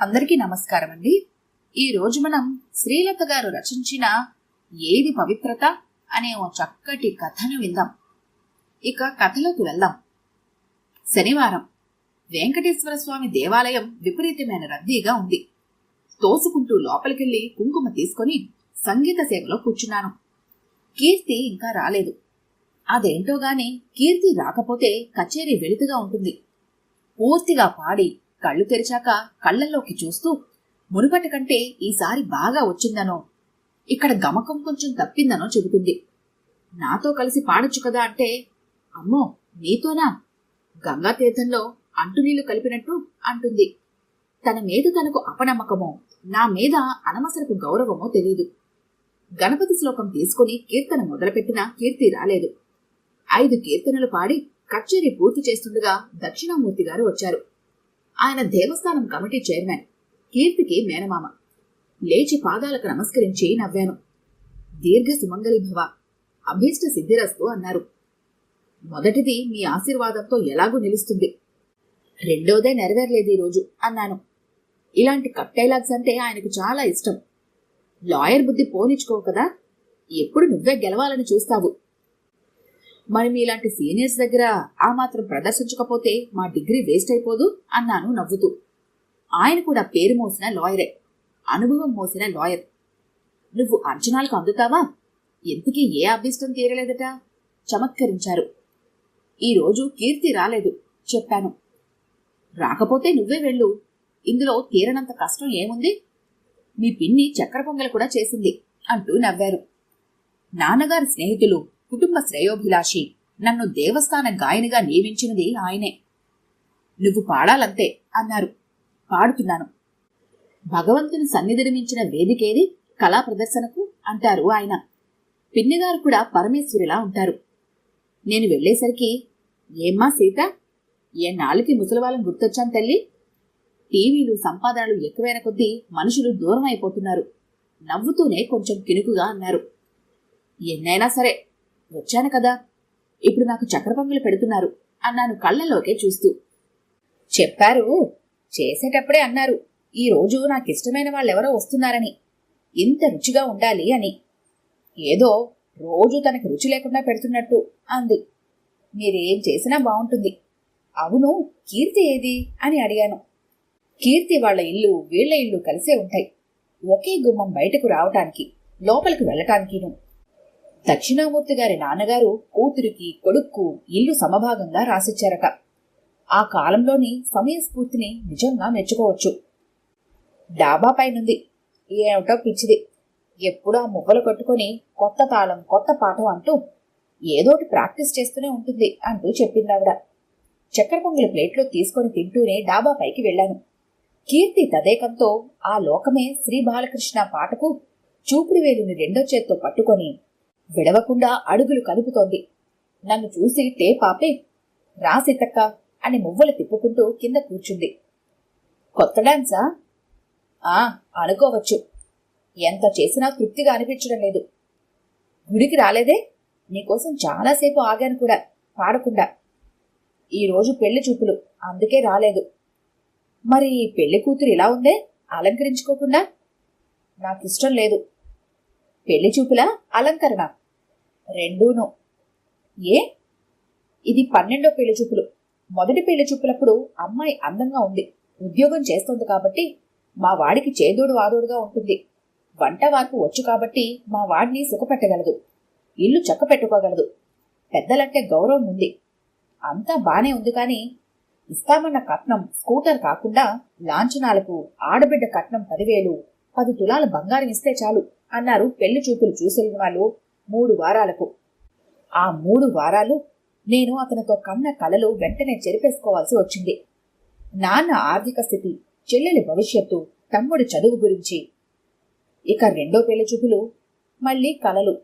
అందరికీ నమస్కారం అండి. ఈ రోజు మనం శ్రీలత గారు రచించిన ఏది పవిత్రత అనే ఓ చక్కటి కథను విందాం. ఇక కథలోకి వెళ్దాం. శనివారం వెంకటేశ్వర స్వామి దేవాలయం విపరీతమైన రద్దీగా ఉంది. తోసుకుంటూ లోపలికెళ్ళి కుంకుమ తీసుకొని సంగీత సేవలో కూర్చున్నాను. కీర్తి ఇంకా రాలేదు. అదేంటో గాని కీర్తి రాకపోతే కచేరీ వెలుతుగా ఉంటుంది. పూర్తిగా పాడి కళ్ళు తెరిచాక కళ్ళల్లోకి చూస్తూ మునుపటి కంటే ఈసారి బాగా వచ్చిందనో ఇక్కడ గమకం కొంచెం తప్పిందనో చెబుతుంది. నాతో కలిసి పాడొచ్చు కదా అంటే అమ్మో నీతోనా? గంగా తీర్థంలో అంటునీళ్ళు కలిపినట్టు అంటుంది. తన మీద తనకు అపనమ్మకమో నా మీద అనవసరపు గౌరవమో తెలియదు గణపతి శ్లోకం తీసుకుని కీర్తన మొదలుపెట్టిన కీర్తి రాలేదు. ఐదు కీర్తనలు పాడి కచేరీ పూర్తి చేస్తుండగా దక్షిణామూర్తి గారు వచ్చారు. ఆయన దేవస్థానం కమిటీ చైర్మన్ కీర్తికి మేనమామ. లేచి పాదాలకు నమస్కరించి నవ్వాను. దీర్ఘ సుమంగళి భవ అభీష్ట సిద్ధిరస్తు అన్నారు. మొదటిది మీ ఆశీర్వాదంతో ఎలాగూ నిలుస్తుంది. రెండోదే నెరవేరలేదు ఈరోజు అన్నాను. ఇలాంటి కట్ డైలాగ్స్ అంటే ఆయనకు చాలా ఇష్టం. లాయర్ బుద్ధి పోనిచ్చుకోవు కదా? ఎప్పుడు నువ్వే గెలవాలని చూస్తావు. మరి మీలాంటి సీనియర్స్ దగ్గర ఆ మాత్రం ప్రదర్శించకపోతే మా డిగ్రీ వేస్ట్ అయిపోదు అన్నాను నవ్వుతూ. ఆయన కూడా పేరు మోసిన లాయరే అనుభవం మోసిన లాయర్. నువ్వు అంచనాలకు అందుతావా? ఎందుకీ ఏ అభీష్టం తీరలేదట? చమత్కరించారు. ఈరోజు కీర్తి రాలేదు చెప్పాను. రాకపోతే నువ్వే వెళ్ళు. ఇందులో తీరనంత కష్టం ఏముంది? మీ పిన్ని చక్కెర పొంగలు కూడా చేసింది అంటూ నవ్వారు. నాన్నగారి స్నేహితులు కుటుంబ శ్రేయోభిలాషి నన్ను దేవస్థాన గాయనిగా నియమించినది ఆయనే. నువ్వు పాడాలంతే అన్నారు. పాడుతున్నాను. భగవంతుని సన్నిధిని మించిన వేదికేది కళా ప్రదర్శనకు? అంటారు ఆయన. పిన్నిగారు కూడా పరమేశ్వరిలా ఉంటారు. నేను వెళ్ళేసరికి ఏమ్మా సీత ఏ నాలుకి ముసలివాళ్ళం గుర్తొచ్చాను తల్లి? టీవీలు సంపాదనలు ఎక్కువైన కొద్దీ మనుషులు దూరం అయిపోతున్నారు నవ్వుతూనే కొంచెం కినుకుగా అన్నారు. ఎన్నైనా సరే వచ్చాను కదా. ఇప్పుడు నాకు చక్ర పెడుతున్నారు అన్నాను కళ్ళలోకే చూస్తూ. చెప్పారు చేసేటప్పుడే అన్నారు ఈ రోజు నాకిష్టమైన వాళ్ళెవరో వస్తున్నారని ఇంత రుచిగా ఉండాలి అని. ఏదో రోజు తనకి రుచి లేకుండా పెడుతున్నట్టు అంది. మీరేం చేసినా బాగుంటుంది. అవును కీర్తి ఏది? అని అడిగాను. కీర్తి వాళ్ళ ఇల్లు వీళ్ళ ఇల్లు కలిసే ఉంటాయి. ఒకే గుమ్మం బయటకు రావటానికి లోపలికి వెళ్ళటానికిను దక్షిణామూర్తి గారి నాన్నగారు కూతురికి కొడుక్కు ఇల్లు సమభాగంగా రాసిచ్చారట. ఆ కాలంలోని సమయస్ఫూర్తిని నిజంగా మెచ్చుకోవచ్చు. డాబా పైనుంది. ఏమిటో పిచ్చిది. ఎప్పుడూ ఆ మువ్వలు కట్టుకొని కొత్త తాళం కొత్త పాఠం అంటూ ఏదోటి ప్రాక్టీస్ చేస్తూనే ఉంటుంది అంటూ చెప్పిందావిడ. చక్కెర పొంగుల ప్లేట్లో తీసుకొని తింటూనే డాబా పైకి వెళ్ళాను. కీర్తి తదేకంతో ఆ లోకమే శ్రీ బాలకృష్ణ పాటకు చూపుడు వేలిని రెండో చేత్తో పట్టుకొని విడవకుండా అడుగులు కలుపుతోంది నన్ను చూసి టే పాపే రాసీతక్క అని మువ్వలు తిప్పుకుంటూ కింద కూర్చుంది. కొత్త డాన్సా? ఆ అనుకోవచ్చు. ఎంత చేసినా తృప్తిగా అనిపించడం లేదు. గుడికి రాలేదే? నీకోసం చాలాసేపు ఆగాను కూడా పాడకుండా. ఈరోజు పెళ్ళి చూపులు అందుకే రాలేదు. మరి పెళ్ళి కూతురు ఇలా ఉందే? అలంకరించుకోకుండా? నాకిష్టం లేదు. పెళ్ళి చూపులా? అలంకరణ. రెండూను. ఏ? ఇది పన్నెండో పెళ్ళి చూపులు. మొదటి పెళ్ళి చూపులప్పుడు అమ్మాయి అందంగా ఉంది. ఉద్యోగం చేస్తుంది కాబట్టి మా వాడికి చేదోడు వాదోడుగా ఉంటుంది. వంట వార్పు వచ్చు కాబట్టి మా వాడిని సుఖపెట్టగలదు. ఇల్లు చక్క పెట్టుకోగలదు పెద్దలంటే గౌరవం ఉంది. అంతా బానే ఉంది కానీ ఇస్తామన్న కట్నం స్కూటర్ కాకుండా లాంఛనాలకు ఆడబిడ్డ కట్నం పదివేలు పది తులాల బంగారం ఇస్తే చాలు అన్నారు పెళ్ళి చూపులు చూసిన వాళ్ళు మూడు వారాలకు. ఆ మూడు వారాలు నేను అతనితో కన్న కలలు వెంటనే చెరిపేసుకోవాల్సి వచ్చింది. నాన్న ఆర్థిక స్థితి చెల్లెలి భవిష్యత్తు తమ్ముడి చదువు గురించి. ఇక రెండో పెళ్ళి చూపులు మళ్ళీ కలలు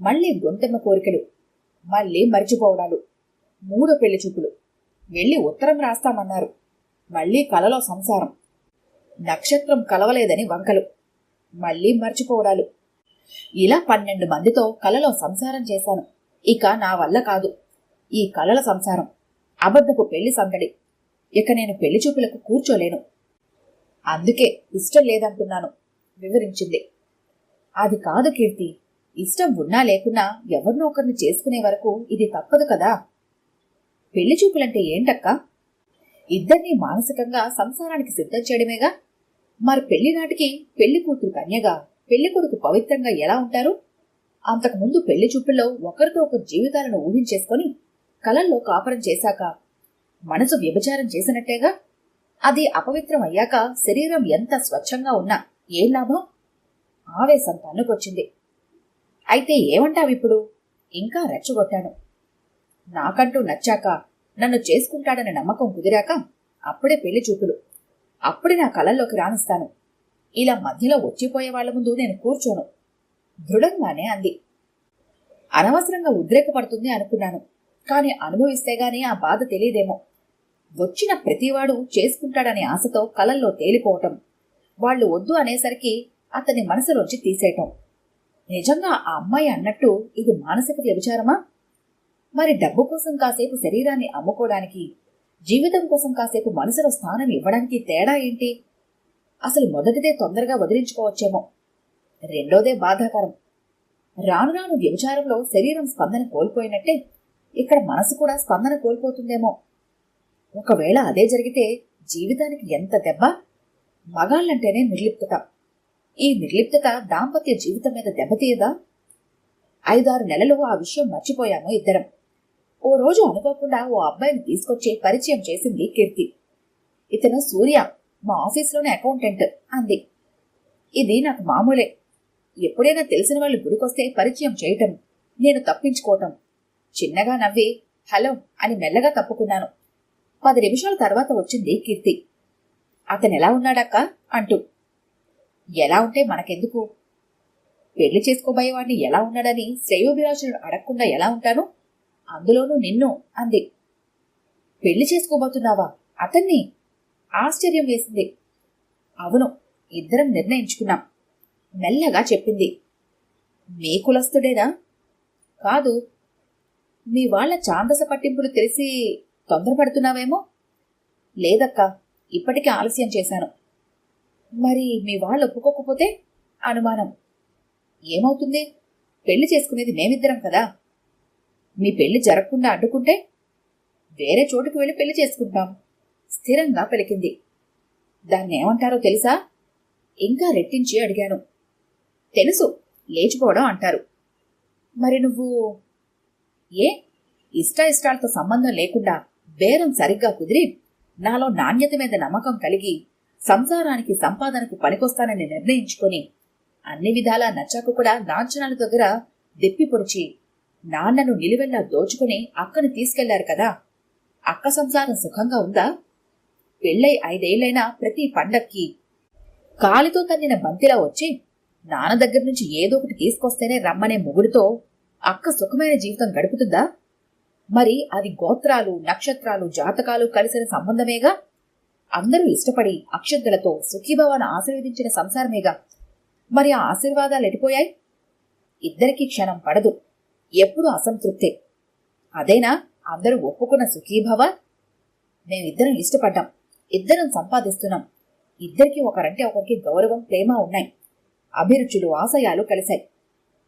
మళ్ళీ గొంతెమ్మ కోరికలు మళ్ళీ మరిచిపోవడాలు. మూడో పెళ్ళి చూపులు. వెళ్ళి ఉత్తరం రాస్తామన్నారు. మళ్ళీ కలలో సంసారం. నక్షత్రం కలవలేదని వంకలు. మళ్ళీ మర్చిపోవడాలు. ఇలా పన్నెండు మందితో కలలో సంసారం చేశాను. ఇక నా వల్ల కాదు. ఈ కలల సంసారం. అబద్ధపు పెళ్ళి సందడి. ఇక నేను పెళ్ళి చూపులకు కూర్చోలేను. అందుకే ఇష్టం లేదంటున్నాను వివరించింది. అది కాదు కీర్తి. ఇష్టం ఉన్నా లేకున్నా ఎవరినో ఒకరిని చేసుకునే వరకు ఇది తప్పదు కదా. పెళ్ళి చూపులంటే ఏంటక్కా? ఇద్దరినీ మానసికంగా సంసారానికి సిద్ధం చేయడమేగా? మరి పెళ్ళి నాటికి పెళ్ళి కూతురు కన్యగా పెళ్ళి కొడుకు పవిత్రంగా ఎలా ఉంటారు? అంతకుముందు పెళ్ళి చూపుల్లో ఒకరితో ఒకరు జీవితాలను ఊహించేసుకొని కలల్లో కాపురం చేశాక మనసు వ్యభిచారం చేసినట్టేగా? అది అపవిత్రం అయ్యాక శరీరం ఎంత స్వచ్ఛంగా ఉన్నా ఏం లాభం? ఆవేశం తన్నుకొచ్చింది. అయితే ఏమంటావిప్పుడు ఇంకా రెచ్చగొట్టాను. నాకంటూ నచ్చాక నన్ను చేసుకుంటాడనే నమ్మకం కుదిరాక అప్పుడే పెళ్ళి చూపులు. అప్పుడే నా కలల్లోకి రాణిస్తాను ఇలా మధ్యలో వచ్చిపోయే వాళ్ళ ముందు నేను కూర్చోను. దృఢంగానే అంది. అనవసరంగా ఉద్రేకపడుతుంది అనుకున్నాను. కాని అనుభవిస్తే గాని ఆ బాధ తెలియదేమో. వచ్చిన ప్రతివాడు చేసుకుంటాడనే ఆశతో కలల్లో తేలిపోవటం. వాళ్ళు వద్దు అనేసరికి అతని మనసులోంచి తీసేయటం. నిజంగా ఆ అమ్మాయి అన్నట్టు ఇది మానసిక వ్యభిచారమా? మరి డబ్బు కోసం కాసేపు శరీరాన్ని అమ్ముకోవడానికి జీవితం కోసం కాసేపు మనసులో స్థానం ఇవ్వడానికి తేడా ఏంటి? అసలు మొదటిదే తొందరగా వదిలించుకోవచ్చేమో. రెండోదే బాధాకరం. రాను రాను వ్యభిచారంలో శరీరం స్పందన కోల్పోయినట్టే ఇక్కడ మనసు కూడా స్పందన కోల్పోతుందేమో. ఒకవేళ అదే జరిగితే జీవితానికి ఎంత దెబ్బ? మగాళ్ళంటేనే నిర్లిప్తత. ఈ నిర్లిప్తత దాంపత్య జీవితం మీద దెబ్బతీయదా ఐదారు నెలలు ఆ విషయం మర్చిపోయాము ఇద్దరం. ఓ రోజు అనుకోకుండా ఓ అబ్బాయిని తీసుకొచ్చి పరిచయం చేసింది కీర్తి. ఇతను సూర్య. మా ఆఫీస్లోనే అకౌంటెంట్ అంది. ఇది నాకు మామూలే. ఎప్పుడైనా తెలిసిన వాళ్ళు గుడికొస్తే పరిచయం చేయటం నేను తప్పించుకోవటం. చిన్నగా నవ్వి హలో అని మెల్లగా తప్పుకున్నాను. పది నిమిషాల తర్వాత వచ్చింది కీర్తి. అతను ఎలా ఉన్నాడక్క? అంటూ. ఎలా ఉంటే మనకెందుకు? పెళ్ళి చేసుకోబోయేవాడిని ఎలా ఉన్నాడని శ్రేయోభిలాషులను అడగకుండా ఎలా ఉంటాను? అందులోనూ నిన్ను అంది. పెళ్ళి చేసుకోబోతున్నావా? అతన్ని? ఆశ్చర్యం వేసింది. అవును ఇద్దరం నిర్ణయించుకున్నాం. మెల్లగా చెప్పింది. మీ కులస్తుడేనా? కాదు. మీ వాళ్ళ ఛాందస పట్టింపులు తెలిసి తొందరపడుతున్నావేమో? లేదక్కా ఇప్పటికే ఆలస్యం చేశాను. మరి మీ వాళ్ళు ఒప్పుకోకపోతే అనుమానం. ఏమవుతుంది? పెళ్ళి చేసుకునేది మేమిద్దరం కదా. మీ పెళ్ళి జరగకుండా అడ్డుకుంటే వేరే చోటుకు వెళ్ళి పెళ్ళి చేసుకుంటాం. స్థిరంగా పలికింది. దాన్ని ఏమంటారో తెలుసా? ఇంకా రెట్టించి అడిగాను. తెలుసు లేచిపోవడం అంటారు. మరి నువ్వు? ఏ? ఇష్ట ఇష్టాలతో సంబంధం లేకుండా బేరం సరిగ్గా కుదిరి నాలో నాణ్యత మీద నమ్మకం కలిగి సంసారానికి సంపాదనకు పనికొస్తానని నిర్ణయించుకొని అన్ని విధాలా నచ్చాక కూడా లాంఛనాల దగ్గర దెప్పి పొడిచి నాన్నను నిలువెల్లా దోచుకుని అక్కను తీసుకెళ్ళారు కదా. అక్క సంసారం సుఖంగా ఉందా? పెళ్ళై ఐదేళ్ళైనా ప్రతి పండక్కి. కాలితో తన్నిన బంతిలా వచ్చి నాన్న దగ్గర నుంచి ఏదో ఒకటి తీసుకొస్తేనే రమ్మనే మొగుడితో అక్క సుఖమైన జీవితం గడుపుతుందా? మరి అది గోత్రాలు నక్షత్రాలు జాతకాలు కలిసిన సంబంధమేగా? అందరూ ఇష్టపడి అక్షంతలతో సుఖీభవాన్ని ఆశీర్వదించిన సంసారమేగా? మరి ఆ ఆశీర్వాదాలు ఎడిపోయాయి ఇద్దరికీ క్షణం పడదు ఎప్పుడు అసంతృప్తే. అదేనా? అందరూ ఒప్పుకున్న సుఖీభవ? మేమిద్దరం ఇష్టపడ్డాం. ఇద్దరం సంపాదిస్తున్నాం. ఇద్దరికి ఒకరంటే ఒకరికి గౌరవం ప్రేమ ఉన్నాయి. అభిరుచులు ఆశయాలు కలిశాయి.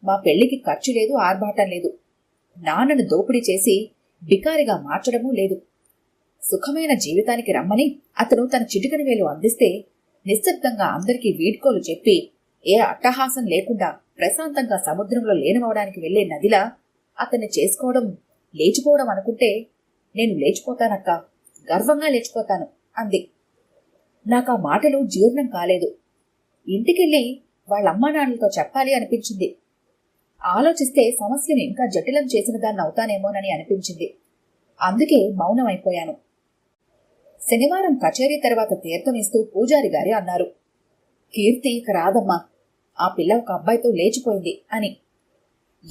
మా పెళ్ళికి ఖర్చు లేదు ఆర్భాటం లేదు. నాన్నను దోపిడీ చేసి బికారిగా మార్చడమూ లేదు. సుఖమైన జీవితానికి రమ్మని అతను తన చిటికని వేలు అందిస్తే నిశ్శబ్దంగా అందరికీ వీడ్కోలు చెప్పి ఏ అట్టహాసం లేకుండా ప్రశాంతంగా సముద్రంలో లేనవడానికి వెళ్ళే నదిలా అతన్ని చేసుకోవడం లేచిపోవడం అనుకుంటే నేను లేచిపోతానక్క. గర్వంగా లేచిపోతాను. అంది. నాకు ఆ మాటలు జీర్ణం కాలేదు. ఇంటికెళ్ళి వాళ్ళమ్మా నాన్నలతో చెప్పాలి అనిపించింది. ఆలోచిస్తే సమస్యను ఇంకా జటిలం చేసిన దాన్ని అవుతానేమోనని అనిపించింది. అందుకే మౌనమైపోయాను. శనివారం కచేరీ తర్వాత తీర్థమిస్తూ పూజారి గారి అన్నారు. కీర్తి ఇక రాదమ్మా. ఆ పిల్ల ఒక అబ్బాయితో లేచిపోయింది అని.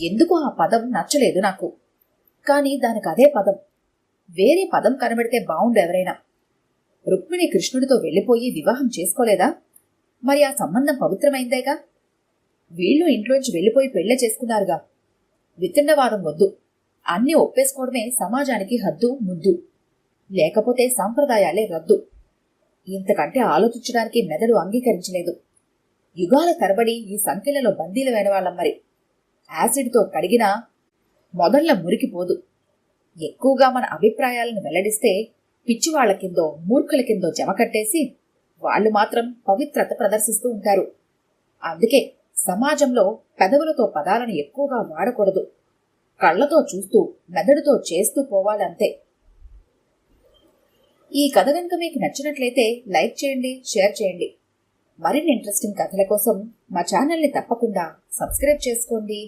ఎందుకు ఆ పదం నచ్చలేదు నాకు? కాని దానికి అదే పదం. వేరే పదం కనబడితే బావుండు ఎవరైనా. రుక్మిణి కృష్ణుడితో వెళ్ళిపోయి వివాహం చేసుకోలేదా? మరి ఆ సంబంధం పవిత్రమైందేగా? వీళ్ళు ఇంట్లోంచి వెళ్ళిపోయి పెళ్ళి చేసుకున్నారుగా. వితండవాదం వద్దు. అన్నీ ఒప్పేసుకోవడమే సమాజానికి హద్దు ముద్దు. లేకపోతే సాంప్రదాయాలే రద్దు. ఇంతకంటే ఆలోచించడానికి మెదడు అంగీకరించలేదు. యుగాల తరబడి ఈ సంఖ్యలలో బందీలమైన వాళ్ళం మరి. యాసిడ్తో కడిగినా మొదళ్ళ మురికిపోదు. ఎక్కువగా మన అభిప్రాయాలను వెల్లడిస్తే పిచ్చివాళ్ళ కిందో మూర్ఖుల కిందో జమ కట్టేసి వాళ్ళు మాత్రం పవిత్రత ప్రదర్శిస్తూ ఉంటారు. అందుకే సమాజంలో పెదవులతో పదాలను ఎక్కువగా వాడకూడదు. కళ్ళతో చూస్తూ మెదడుతో చేస్తూ పోవాలంతే ఈ కథ కనుక మీకు నచ్చినట్లయితే లైక్ చేయండి షేర్ చేయండి. మరిన్ని ఇంట్రెస్టింగ్ కథల కోసం మా ఛానల్ని తప్పకుండా సబ్స్క్రైబ్ చేసుకోండి.